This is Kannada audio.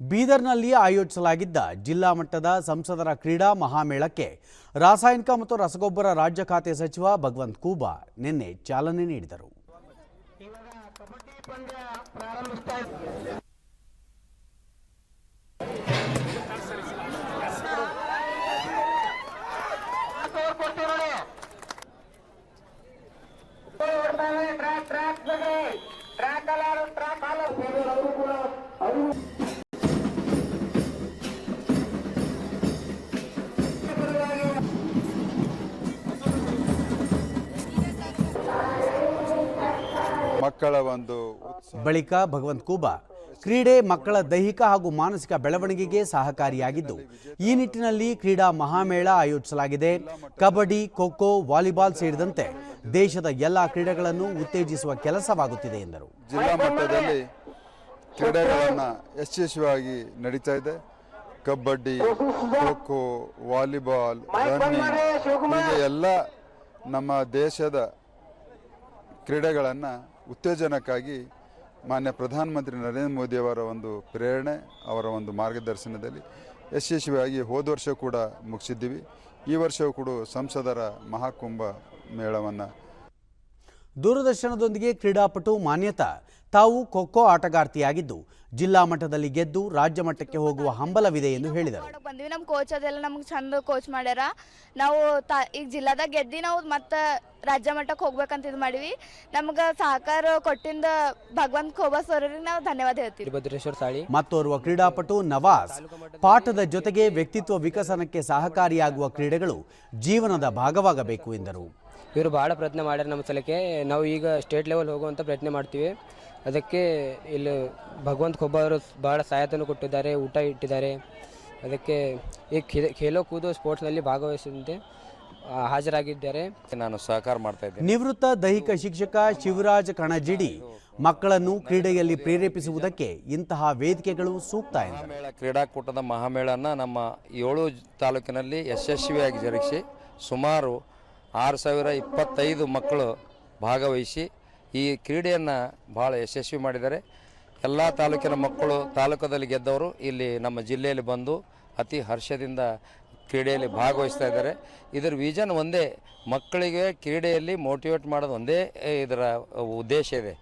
ಬೀದರ್ನಲ್ಲಿ ಆಯೋಜಿಸಲಾಗಿದ್ದ ಜಿಲ್ಲಾ ಮಟ್ಟದ ಸಂಸದರ ಕ್ರೀಡಾ ಮಹಾಮೇಳಕ್ಕೆ ರಾಸಾಯನಿಕ ಮತ್ತು ರಸಗೊಬ್ಬರ ರಾಜ್ಯ ಖಾತೆ ಸಚಿವ ಭಗವಂತ್ ಕೂಬಾ ನಿನ್ನೆ ಚಾಲನೆ ನೀಡಿದರು. ಟ್ರ್ಯಾಕ್ ಮಕ್ಕಳ ಒಂದು ಬಳಿಕ ಭಗವಂತ್ ಕೂಬಾ ಕ್ರೀಡೆ ಮಕ್ಕಳ ದೈಹಿಕ ಹಾಗೂ ಮಾನಸಿಕ ಬೆಳವಣಿಗೆಗೆ ಸಹಕಾರಿಯಾಗಿದ್ದು ಈ ನಿಟ್ಟಿನಲ್ಲಿ ಕ್ರೀಡಾ ಮಹಾಮೇಳ ಆಯೋಜಿಸಲಾಗಿದೆ. ಕಬಡ್ಡಿ ಖೋಖೋ ಖೋ ವಾಲಿಬಾಲ್ ಸೇರಿದಂತೆ ದೇಶದ ಎಲ್ಲ ಕ್ರೀಡೆಗಳನ್ನು ಉತ್ತೇಜಿಸುವ ಕೆಲಸವಾಗುತ್ತಿದೆ ಎಂದರು. ಜಿಲ್ಲಾ ಮಟ್ಟದಲ್ಲಿ ಕ್ರೀಡೆಗಳನ್ನು ಯಶಸ್ವಿಯಾಗಿ ನಡೀತಾ ಇದೆ. ಕಬಡ್ಡಿ ಖೋಖೋ ವಾಲಿಬಾಲ್ ರನ್ನಿಂಗ್ ಹೀಗೆ ಎಲ್ಲ ನಮ್ಮ ದೇಶದ ಕ್ರೀಡೆಗಳನ್ನು ಉತ್ತೇಜನಕ್ಕಾಗಿ ಮಾನ್ಯ ಪ್ರಧಾನಮಂತ್ರಿ ನರೇಂದ್ರ ಮೋದಿಯವರ ಒಂದು ಪ್ರೇರಣೆ, ಅವರ ಒಂದು ಮಾರ್ಗದರ್ಶನದಲ್ಲಿ ಯಶಸ್ವಿಯಾಗಿ ಹೋದ ವರ್ಷ ಕೂಡ ಮುಗಿಸಿದ್ದೀವಿ. ಈ ವರ್ಷವೂ ಕೂಡ ಸಂಸದರ ಮಹಾಕುಂಭ ಮೇಳವನ್ನು ದೂರದರ್ಶನದೊಂದಿಗೆ ಕ್ರೀಡಾಪಟು ಮಾನ್ಯತಾ. ತಾವು ಖೋಖೋ ಖೋ ಆಟಗಾರ್ತಿಯಾಗಿದ್ದು ಜಿಲ್ಲಾ ಮಟ್ಟದಲ್ಲಿ ಗೆದ್ದು ರಾಜ್ಯ ಮಟ್ಟಕ್ಕೆ ಹೋಗುವ ಹಂಬಲವಿದೆ ಎಂದು ಹೇಳಿದರು. ಬಂದ್ವಿ. ನಮ್ಮ ಕೋಚ್ ಅದೆಲ್ಲ ನಮ್ಗೆ ಚಂದ ಕೋಚ್ ಮಾಡ್ಯಾರ. ನಾವು ತಾ ಈಗ ಜಿಲ್ಲಾದಾಗ ಗೆದ್ದಿ ನಾವು ಮತ್ತೆ ರಾಜ್ಯ ಮಟ್ಟಕ್ಕೆ ಹೋಗ್ಬೇಕಂತ ಇದು ಮಾಡಿವಿ. ನಮ್ಗೆ ಸಹಕಾರ ಕೊಟ್ಟಿಂದ ಭಗವಂತ ಖೋಬಾ ಸರಿಗೆ ನಾವು ಧನ್ಯವಾದ ಹೇಳ್ತೀವಿ. ಸಾಳಿ ಮತ್ತೋರ್ವ ಕ್ರೀಡಾಪಟು ನವಾಸ್ ಪಾಠದ ಜೊತೆಗೆ ವ್ಯಕ್ತಿತ್ವ ವಿಕಸನಕ್ಕೆ ಸಹಕಾರಿಯಾಗುವ ಕ್ರೀಡೆಗಳು ಜೀವನದ ಭಾಗವಾಗಬೇಕು ಎಂದರು. ಇವರು ಭಾಳ ಪ್ರಯತ್ನ ಮಾಡ್ಯಾರ ನಮ್ಮ ಸಲಕ್ಕೆ. ನಾವು ಈಗ ಸ್ಟೇಟ್ ಲೆವೆಲ್ ಹೋಗುವಂಥ ಪ್ರಯತ್ನ ಮಾಡ್ತೀವಿ. ಅದಕ್ಕೆ ಇಲ್ಲಿ ಭಗವಂತ ಕೊಬ್ಬ ಅವರು ಭಾಳ ಸಹಾಯತನ ಕೊಟ್ಟಿದ್ದಾರೆ ಊಟ ಇಟ್ಟಿದ್ದಾರೆ. ಅದಕ್ಕೆ ಈ ಖೇ- ಖೇಲೋ ಕೂದು ಸ್ಪೋರ್ಟ್ಸ್ನಲ್ಲಿ ಭಾಗವಹಿಸಿದಂತೆ ಹಾಜರಾಗಿದ್ದಾರೆ. ನಾನು ಸಹಕಾರ ಮಾಡ್ತಾ ಇದ್ದೇನೆ. ನಿವೃತ್ತ ದೈಹಿಕ ಶಿಕ್ಷಕ ಶಿವರಾಜ್ ಕಣಜಿಡಿ ಮಕ್ಕಳನ್ನು ಕ್ರೀಡೆಯಲ್ಲಿ ಪ್ರೇರೇಪಿಸುವುದಕ್ಕೆ ಇಂತಹ ವೇದಿಕೆಗಳು ಸೂಕ್ತ ಮಹಾಮೇಳ ಕ್ರೀಡಾಕೂಟದ ಮಹಾಮೇಳನ ನಮ್ಮ ಏಳು ತಾಲೂಕಿನಲ್ಲಿ ಯಶಸ್ವಿಯಾಗಿ ಜರುಗಿಸಿ ಸುಮಾರು ಆರು ಸಾವಿರ ಇಪ್ಪತ್ತೈದು ಮಕ್ಕಳು ಭಾಗವಹಿಸಿ ಈ ಕ್ರೀಡೆಯನ್ನು ಭಾಳ ಯಶಸ್ವಿ ಮಾಡಿದ್ದಾರೆ. ಎಲ್ಲ ತಾಲೂಕಿನ ಮಕ್ಕಳು ತಾಲೂಕದಲ್ಲಿ ಗೆದ್ದವರು ಇಲ್ಲಿ ನಮ್ಮ ಜಿಲ್ಲೆಯಲ್ಲಿ ಬಂದು ಅತಿ ಹರ್ಷದಿಂದ ಕ್ರೀಡೆಯಲ್ಲಿ ಭಾಗವಹಿಸ್ತಾ ಇದ್ದಾರೆ. ಇದರ ವಿಷನ್ ಒಂದೇ, ಮಕ್ಕಳಿಗೆ ಕ್ರೀಡೆಯಲ್ಲಿ ಮೋಟಿವೇಟ್ ಮಾಡೋದು ಒಂದೇ, ಇದರ ಉದ್ದೇಶ ಇದೆ.